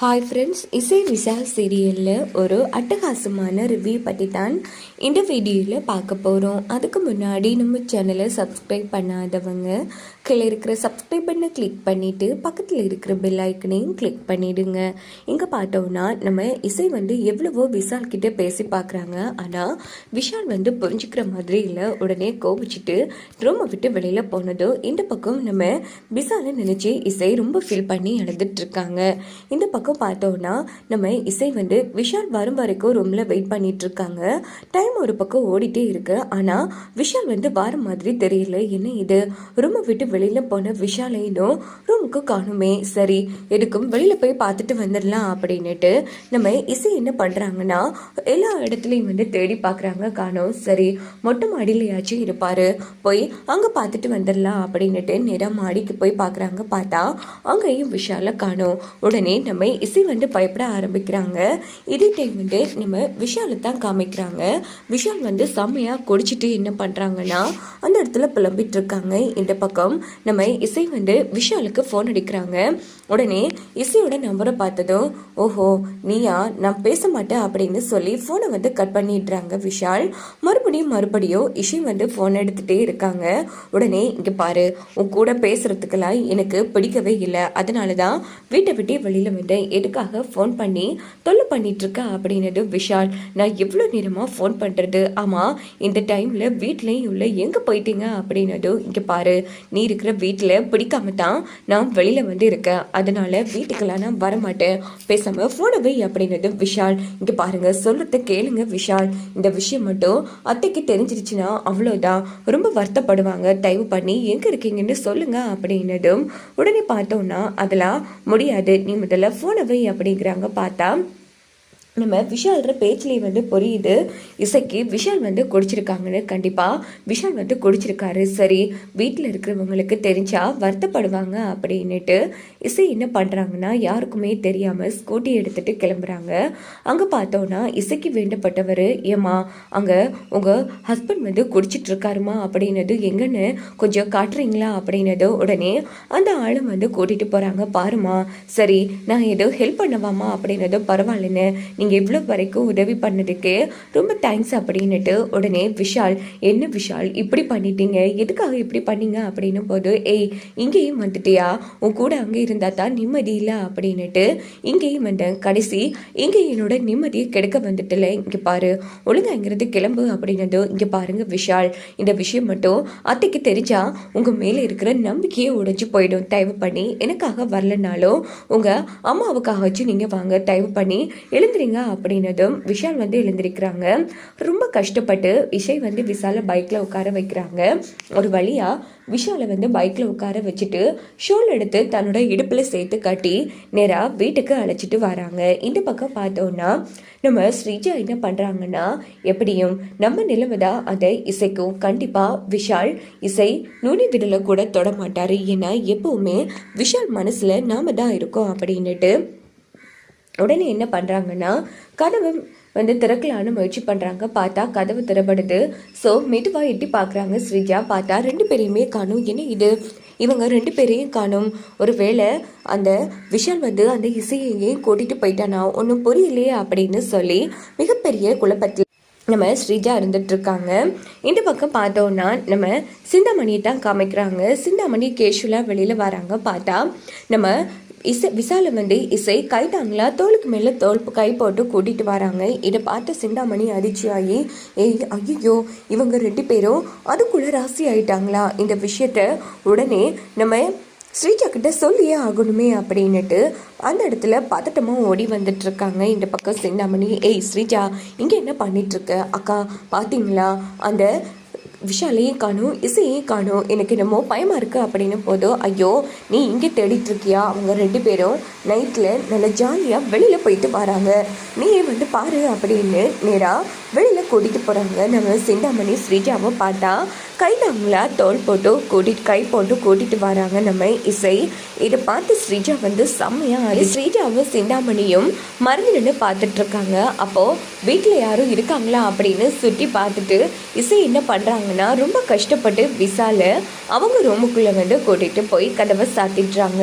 Hi friends இசை விஷால் சீரியலில் ஒரு அட்டகாசமான ரிவ்யூ பற்றி தான் இந்த வீடியோவில் பார்க்க போகிறோம் அதுக்கு முன்னாடி நம்ம சேனலை சப்ஸ்கிரைப் பண்ணாதவங்க கீழே இருக்கிற சப்ஸ்கிரைப் பண்ண கிளிக் பண்ணிவிட்டு பக்கத்தில் இருக்கிற பெல் ஐக்கனையும் கிளிக் பண்ணிவிடுங்க இங்கே பார்த்தோம்னா நம்ம இசை வந்து எவ்வளவோ விஷால் கிட்ட பேசி பார்க்குறாங்க. ஆனால் விஷால் வந்து புரிஞ்சுக்கிற மாதிரி இல்லை. உடனே கோபிச்சுட்டு ரூமை விட்டு வெளியில் போனதும் இந்த பக்கம் நம்ம விஷாலை நினச்சி இசை ரொம்ப ஃபீல் பண்ணி அழுதுட்டு இருக்காங்க. இந்த பக்கம் பார்த்தோம்னா நம்ம இசை வந்து விஷால் வரும் வரைக்கும் ரூமில் வெயிட் பண்ணிட்டு இருக்காங்க டைம் ஒரு பக்கம் ஓடிட்டே இருக்கு. ஆனால் விஷால் வந்து வர மாதிரி தெரியல. என்ன இது? ரூமை விட்டு வெளியில் போன விஷாலையும் ரூமுக்கு காணுமே. சரி எதுக்கும் வெளியில் போய் பார்த்துட்டு வந்துடலாம் அப்படின்னுட்டு நம்ம இசை என்ன பண்ணுறாங்கன்னா எல்லா இடத்துலையும் வந்து தேடி பார்க்குறாங்க காணும் சரி மொட்டை மாடியிலையாச்சும் இருப்பார். போய் அங்கே பார்த்துட்டு வந்துடலாம் அப்படின்னுட்டு நேராக மாடிக்கு போய் பார்க்குறாங்க. பார்த்தா அங்கேயும் விஷாலை காணும். உடனே நம்ம இசை வந்து பயப்பட ஆரம்பிக்கிறாங்க. இதே டைம் வந்து நம்ம விஷாலை தான் காமிக்கிறாங்க. விஷால் வந்து செம்மையாக குடிச்சிட்டு என்ன பண்ணுறாங்கன்னா அந்த இடத்துல புலம்பிட்டு இருக்காங்க. இந்த பக்கம் நம்ம இசை வந்து விஷாலுக்கு ஃபோன் அடிக்கிறாங்க. உடனே இசையோட நம்பரை பார்த்ததும் ஓஹோ நீயா? நான் பேச மாட்டேன் அப்படின்னு சொல்லி ஃபோனை வந்து கட் பண்ணிடுறாங்க விஷால். மறுபடியும் மறுபடியும் இசை வந்து ஃபோன் எடுத்துகிட்டே இருக்காங்க. உடனே இங்கே பாரு உன் கூட பேசுகிறதுக்கெல்லாம் எனக்கு பிடிக்கவே இல்லை. அதனால தான் வீட்டை விட்டே வெளியில் வந்தேன். எதுக்காக ஃபோன் பண்ணி தொல்லை பண்ணிட்டு அப்படின்னது விஷால் நான் எவ்வளோ நேரமாக ஃபோன் பண்ணுறது ஆமாம் இந்த டைமில் வீட்லேயும் உள்ள எங்கே போயிட்டீங்க? அப்படின்னதும் இங்கே பாரு நீ இருக்கிற வீட்டில் பிடிக்காம தான் நான் வெளியில் வந்து இருக்கேன். அதனால் வீட்டுக்கெல்லாம் நான் வரமாட்டேன். பேசாமல் ஃபோனை வை அப்படின்னது விஷால் இங்கே பாருங்கள் சொல்கிறத கேளுங்க விஷால். இந்த விஷயம் மட்டும் அத்தைக்கு தெரிஞ்சிருச்சுன்னா அவ்வளோதான் ரொம்ப வருத்தப்படுவாங்க. தயவு பண்ணி எங்கே இருக்கீங்கன்னு சொல்லுங்கள் அப்படின்னதும் உடனே பார்த்தோன்னா அதெல்லாம் முடியாது. நீ முதல்ல ஃபோனை வை அப்படிங்கிறாங்க. பார்த்தா நம்ம விஷால்ற பேச்சிலே வந்து புரியுது. இசைக்கு விஷால் வந்து குடிச்சிருக்காங்கன்னு கண்டிப்பாக விஷால் வந்து குடிச்சிருக்காரு. சரி வீட்டில் இருக்கிறவங்களுக்கு தெரிஞ்சா வருத்தப்படுவாங்க அப்படின்னுட்டு இசை என்ன பண்ணுறாங்கன்னா யாருக்குமே தெரியாமல் ஸ்கூட்டி எடுத்துகிட்டு கிளம்புறாங்க. அங்கே பார்த்தோன்னா இசைக்கு வேண்டப்பட்டவர் ஏமா அங்கே உங்கள் ஹஸ்பண்ட் வந்து குடிச்சிட்டு இருக்காருமா அப்படின்னது எங்கன்னு கொஞ்சம் காட்டுறீங்களா? அப்படின்னது உடனே அந்த ஆளும் வந்து கூட்டிகிட்டு போகிறாங்க பாருமா சரி நான் ஏதோ ஹெல்ப் பண்ணவாமா அப்படின்னதும் பரவாயில்லன்னு நீங்கள் இவ்வளோ வரைக்கும் உதவி பண்ணதுக்கு ரொம்ப தேங்க்ஸ் அப்படின்னுட்டு உடனே விஷால் என்ன விஷால்? இப்படி பண்ணிட்டீங்க. எதுக்காக இப்படி பண்ணீங்க? அப்படின்னும் போது ஏய் இங்கேயும் வந்துட்டியா? உன் கூட அங்கே இருந்தால் தான் நிம்மதி இல்லை அப்படின்னுட்டு இங்கேயும் வந்தேன் கடைசி இங்கே என்னோட நிம்மதியை கெடுக்க வந்துட்டுல இங்கே பாரு. ஒழுங்கா இங்கிருந்து கிளம்பு அப்படின்னதோ இங்கே பாருங்க விஷால். இந்த விஷயம் மட்டும் அத்தைக்கு தெரிஞ்சா உங்கள் மேலே இருக்கிற நம்பிக்கையே உடைஞ்சு போயிடும். தயவு பண்ணி எனக்காக வரலனாலும் உங்கள் அம்மாவுக்காக வச்சு நீங்கள் வாங்க. தயவு பண்ணி எழுந்துறீங்க அப்படின்னதும் விஷால் வந்து எழுந்திருக்கிறாங்க. ரொம்ப கஷ்டப்பட்டு விஷய் வந்து விஷாலை பைக்கில் உட்கார வைக்கிறாங்க. ஒரு வழியாக விஷாலை வந்து பைக்கில் உட்கார வச்சுட்டு ஷோல் எடுத்து தன்னோட இடுப்பில் சேர்த்து கட்டி நேராக வீட்டுக்கு அழைச்சிட்டு வராங்க. இந்த பக்கம் பார்த்தோன்னா நம்ம ஸ்ரீஜா என்ன பண்ணுறாங்கன்னா எப்படியும் நம்ம நிலைமைதா அதை இசைக்கும். கண்டிப்பாக விஷால் இசை நுனி விடலை கூட தொட மாட்டார். ஏன்னா எப்போவுமே விஷால் மனசில் நாம தான் இருக்கோம் அப்படின்னுட்டு உடனே என்ன பண்ணுறாங்கன்னா கதவு வந்து திறக்கலான்னு முயற்சி பண்ணுறாங்க பார்த்தா கதவு திறப்படுது ஸோ மெதுவாக எட்டி பார்க்குறாங்க. ஸ்ரீஜா பார்த்தா ரெண்டு பேரையுமே காணும். என்ன இது? இவங்க ரெண்டு பேரையும் காணும். ஒரு வேளை அந்த விஷால் வந்து அந்த இசையையே கூட்டிகிட்டு போயிட்டானா? ஒன்றும் புரியலையே அப்படின்னு சொல்லி மிகப்பெரிய குழப்பத்தில் நம்ம ஸ்ரீஜா இருந்துட்டு இருக்காங்க இந்த பக்கம் பார்த்தோன்னா நம்ம சிந்தாமணியை தான் காமிக்கிறாங்க. சிந்தாமணி கேஷுவலாக வெளியில் வராங்க. பார்த்தா நம்ம இசை விசால வந்து இசை கைட்டாங்களா தோளுக்கு மேலே தோல் கை போட்டு கூட்டிட்டு வராங்க. இதை பார்த்து சிந்தாமணி அதிர்ச்சியாகி ஏய் ஐயோ இவங்க ரெண்டு பேரும் அதுக்குள்ள ராசி ஆயிட்டாங்களா? இந்த விஷயத்த உடனே நம்ம ஸ்ரீஜா கிட்ட சொல்லியே ஆகணுமே அப்படின்னுட்டு அந்த இடத்துல பதட்டமாக ஓடி வந்துட்டு இருக்காங்க. இந்த பக்கம் சிந்தாமணி ஏய் ஸ்ரீஜா இங்கே என்ன பண்ணிட்டு இருக்க? அக்கா பார்த்தீங்களா அந்த விஷாலையும் காணும் இசையும் காணும் எனக்கு என்னமோ பயமாக இருக்குது அப்படின்னு போதும் ஐயோ நீ இங்கே தேடிட்டு இருக்கியா? அவங்க ரெண்டு பேரும் நைட்டில் நல்ல ஜாலியாக வெளியில் போயிட்டு வராங்க. நீ வந்து பாரு அப்படின்னு நேராக வெளியில் கூட்டிகிட்டு போகிறாங்க நம்ம சிந்தாமணி ஸ்ரீஜாவை பார்த்தா கையில் கைதாங்களா தோல் போட்டு கூட்டிட்டு கை போட்டு கூட்டிகிட்டு வராங்க நம்ம இசை. இதை பார்த்து ஸ்ரீஜா வந்து செம்மையாக ஸ்ரீஜாவும் சிந்தாமணியும் மறந்து நின்று பார்த்துட்ருக்காங்க அப்போது வீட்டில் யாரும் இருக்காங்களா அப்படின்னு சுற்றி பார்த்துட்டு இசை என்ன பண்ணுறாங்க பண்ணுறாங்கன்னா ரொம்ப கஷ்டப்பட்டு விசால அவங்க ரூமுக்குள்ளே வந்து கூட்டிகிட்டு போய் கதவை சாத்திடுறாங்க.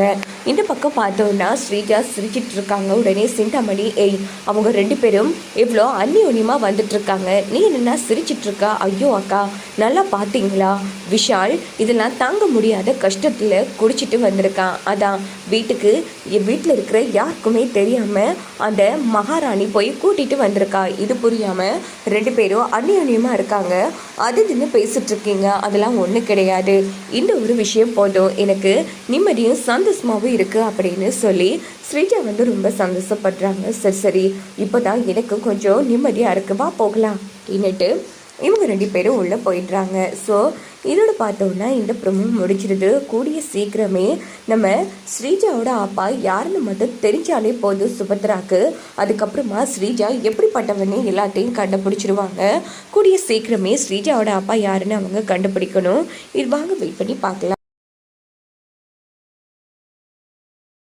இந்த பக்கம் பார்த்தோன்னா ஸ்ரீஜா சிரிச்சிட்டு இருக்காங்க. உடனே சிந்தாமணி ஏய் அவங்க ரெண்டு பேரும் இவ்வளோ அந்நியோன்யமாக வந்துட்டு இருக்காங்க நீ என்னென்னா சிரிச்சிட்டு இருக்கா? ஐயோ அக்கா நல்லா பார்த்தீங்களா விஷால் இதெல்லாம் தாங்க முடியாத கஷ்டத்தில் குடிச்சிட்டு வந்திருக்கான் அதான் வீட்டுக்கு என் வீட்டில் இருக்கிற யாருக்குமே தெரியாமல் அந்த மகாராணி போய் கூட்டிட்டு வந்திருக்கா. இது புரியாமல் ரெண்டு பேரும் அந்நியோன்யமாக இருக்காங்க. அது தின்னு பேசிகிட்ருக்கீங்க இருக்கீங்க அதெல்லாம் ஒன்றும் கிடையாது. இந்த ஒரு விஷயம் போதும். எனக்கு நிம்மதியும் சந்தோஷமாகவும் இருக்குது அப்படின்னு சொல்லி ஸ்ரீஜா வந்து ரொம்ப சந்தோஷப்படுறாங்க. சரி சரி. இப்போ தான் எனக்கு கொஞ்சம் நிம்மதியாக இருக்குவா போகலாம். அப்படின்னுட்டு இவங்க ரெண்டு பேரும் உள்ளே போயிடுறாங்க. ஸோ இதோட பார்த்தோன்னா இந்த ப்ரொமோ முடிச்சிருது. கூடிய சீக்கிரமே நம்ம ஸ்ரீஜாவோட அப்பா யாருன்னு மட்டும் தெரிஞ்சாலே போதும் சுபத்ராக்கு. அதுக்கப்புறமா ஸ்ரீஜா எப்படிப்பட்டவனே எல்லாத்தையும் கண்டுபிடிச்சிருவாங்க. கூடிய சீக்கிரமே ஸ்ரீஜாவோட அப்பா யாருன்னு அவங்க கண்டுபிடிக்கணும். இது வாங்க வெயிட் பண்ணி பார்க்கலாம்.